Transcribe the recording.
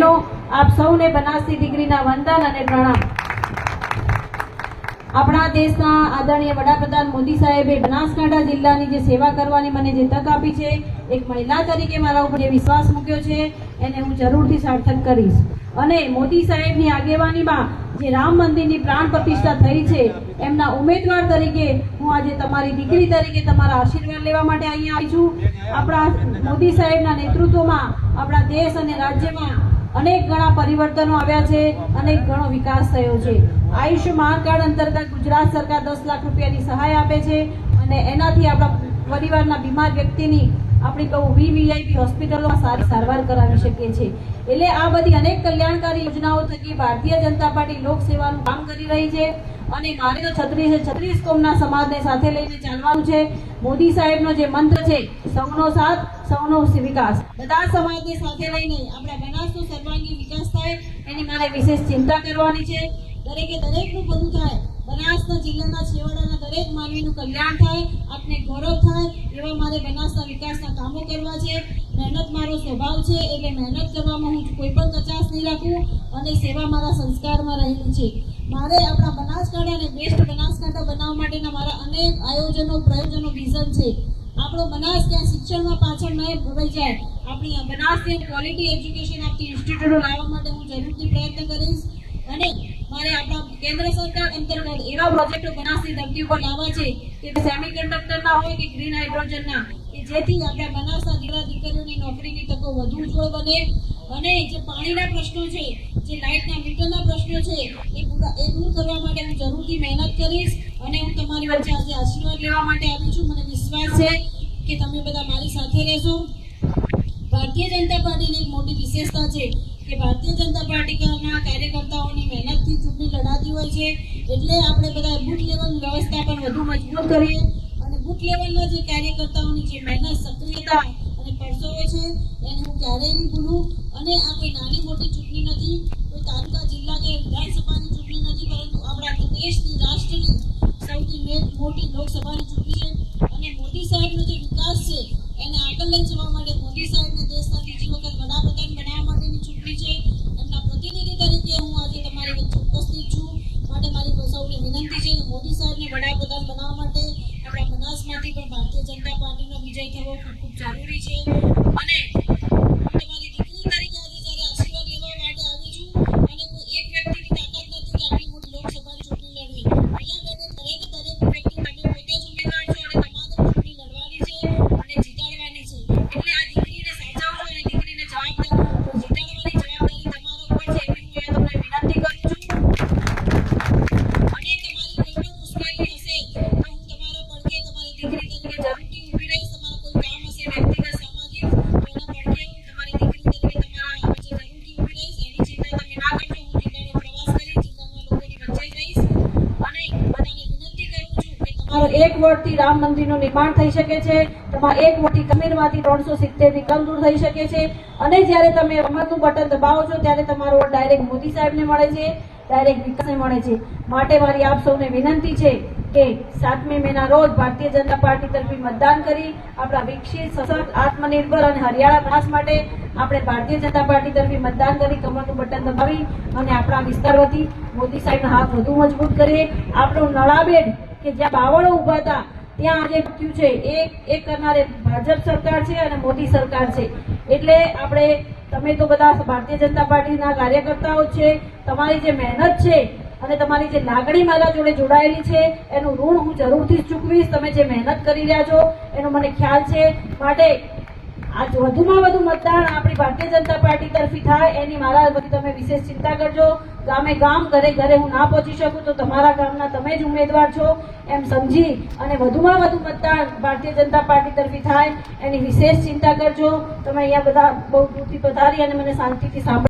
બહેનો, આપ સૌને બનાસી દીકરીના વંદન અને પ્રણામ. આપણા દેશના આદરણીય વડાપ્રધાન મોદી સાહેબે બનાસકાંઠા જિલ્લાની જે સેવા કરવાની મને જે તક આપી છે, એક મહિલા તરીકે મારા ઉપર જે વિશ્વાસ મૂક્યો છે, એને હું જરૂરથી સાર્થક કરીશ. અને મોદી સાહેબની આગેવાનીમાં જે રામ મંદિરની પ્રાણ પ્રતિષ્ઠા થઈ છે, એમના ઉમેદવાર તરીકે હું આજે તમારી દીકરી તરીકે તમારા આશીર્વાદ લેવા માટે અહીંયા આવી છું. આપણા મોદી સાહેબના નેતૃત્વમાં આપણા દેશ અને રાજ્યમાં અનેક ઘણા પરિવર્તનો આવ્યા છે, અનેક ઘણો વિકાસ થયો છે. આયુષ્યમાન કાર્ડ અંતર્ગત ગુજરાત સરકાર દસ લાખ રૂપિયાની સહાય આપે છે અને એનાથી આપણા પરિવારના બીમાર વ્યક્તિની આપણી કહું વીવીઆઈપી હોસ્પિટલોમાં સારી સારવાર કરાવી શકીએ છીએ. એટલે આ બધી અનેક કલ્યાણકારી યોજનાઓ થકી ભારતીય જનતા પાર્ટી લોકસેવાનું કામ કરી રહી છે અને મારે તો છત્રીસે છત્રીસ કોમના સમાજને સાથે લઈને ચાલવાનું છે. મોદી સાહેબનો જે મંત્ર છે, સૌનો સાથ, સૌનો વિકાસ. બધા સમાજને સાથે લઈને આપણા બનાસનો સર્વાંગી વિકાસ થાય, એની મારે વિશેષ ચિંતા કરવાની છે. દરેકે દરેકનું બધું થાય. બનાસના જિલ્લાના છેવાડાના દરેક માનવીનું કલ્યાણ થાય, આપને ગૌરવ થાય, એવા મારે બનાસના વિકાસના કામો કરવા છે. મહેનત મારો સ્વભાવ છે, એટલે મહેનત કરવામાં હું કોઈ પણ કચાશ નહીં રાખું અને સેવા મારા સંસ્કારમાં રહેલી છે. મારે આપણા બનાસકાંઠાને બેસ્ટ બનાસકાંઠા બનાવવા માટેના મારા અનેક આયોજનો, પ્રયોજનો વિઝન છે. આપણો બનાસ ત્યાં શિક્ષણમાં પાછળ ન ભવાઈ જાય. આપણી આ ત્યાં ક્વોલિટી એજ્યુકેશન આપતી ઇન્સ્ટિટ્યૂટો લાવવા માટે હું જરૂરથી પ્રયત્ન કરીશ. અને મારે આપણા કેન્દ્ર સરકાર અંતર્ગત એવા પ્રોજેક્ટો બનાસની ધરતી ઉપર લાવવા છે કે સેમિકન્ડક્ટરના હોય કે ગ્રીન હાઇડ્રોજનના કે જેથી આપણે બનાસના દીકરા દીકરીઓની નોકરીની તકો વધુ ઉજ્જવળ બને અને જે પાણીના પ્રશ્નો છે, જે લાઇટના મીટરના પ્રશ્નો છે, એ પૂરા એ દૂર કરવા માટે હું જરૂરથી મહેનત કરીશ અને હું તમારી વચ્ચે આજે આશીર્વાદ લેવા માટે આવી છું. મને વિશ્વાસ છે કે તમે બધા મારી સાથે રહેશો. ભારતીય જનતા પાર્ટીની એક મોટી વિશેષતા છે કે ભારતીય જનતા પાર્ટીના કાર્યકર્તાઓની મહેનતથી ચૂંટણી લડાતી હોય છે, એટલે આપણે બધા બુથ લેવલ વ્યવસ્થા પણ વધુ મજબૂત કરીએ. અને બુથ લેવલના જે કાર્યકર્તાઓની જે મહેનત, સક્રિયતા અને પરસોવો છે, એને હું ક્યારેય નહીં ભૂલું. અને આ કોઈ નાની મોટી ચૂંટણી નથી, કોઈ તાલુકા, જિલ્લા કે વિધાનસભાની ચૂંટણી નથી, પરંતુ આપણા દેશની રાષ્ટ્રની સૌથી મોટી લોકસભાની ચૂંટણી છે. અને મોદી સાહેબનો જે વિકાસ છે, એને આગળ લઈ જવા માટે પાર્ટીનો વિજય થવો ખૂબ ખૂબ જરૂરી છે એક વોટથી રામ મંદિરનું નિર્માણ થઈ શકે છે. તમારા એક વોટથી કમીરમાંથી ત્રણસો સિત્તેરની કમ દૂર થઈ શકે છે. અને જ્યારે તમે રમતનું બટન દબાવો છો, ત્યારે તમારો વોટ ડાયરેક્ટ મોદી સાહેબને મળે છે. ડાયરેક્ટ વિકાસને મળે છે. માટે મારી આપ સૌને વિનંતી છે કે સાતમી મેના રોજ ભારતીય જનતા પાર્ટી તરફી મતદાન કરી આપણા વિકસિત, સશક્ત, આત્મનિર્ભર અને હરિયાળા વિકાસ માટે આપણે ભારતીય જનતા પાર્ટી તરફી મતદાન કરી, કમરનું બટન દબાવી અને આપણા વિસ્તાર મોદી સાહેબના હાથ વધુ મજબૂત કરીએ. આપણું નળાબેડ કે જ્યાં બાવળો ઊભા હતા, ત્યાં આજે મૂક્યું છે. એ એ કરનારે ભાજપ સરકાર છે અને મોદી સરકાર છે. એટલે આપણે, તમે તો બધા ભારતીય જનતા પાર્ટીના કાર્યકર્તાઓ છે. તમારી જે મહેનત છે અને તમારી જે લાગણી મારા જોડે જોડાયેલી છે, એનું ઋણ હું જરૂરથી ચૂકવીશ. તમે જે મહેનત કરી રહ્યા છો, એનો મને ખ્યાલ છે. માટે આજ વધુમાં વધુ મતદાન આપણી ભારતીય જનતા પાર્ટી તરફી થાય. એની મારા બધી તમે વિશેષ ચિંતા કરજો. ગામે ગામ, ઘરે ઘરે હું ના પહોંચી શકું તો તમારા ગામના તમે જ ઉમેદવાર છો એમ સમજી અને વધુમાં વધુ મતદાન ભારતીય જનતા પાર્ટી તરફી થાય. એની વિશેષ ચિંતા કરજો. તમે અહીંયા બધા બહુ દૂરથી પધારી અને મને શાંતિથી સાંભળી.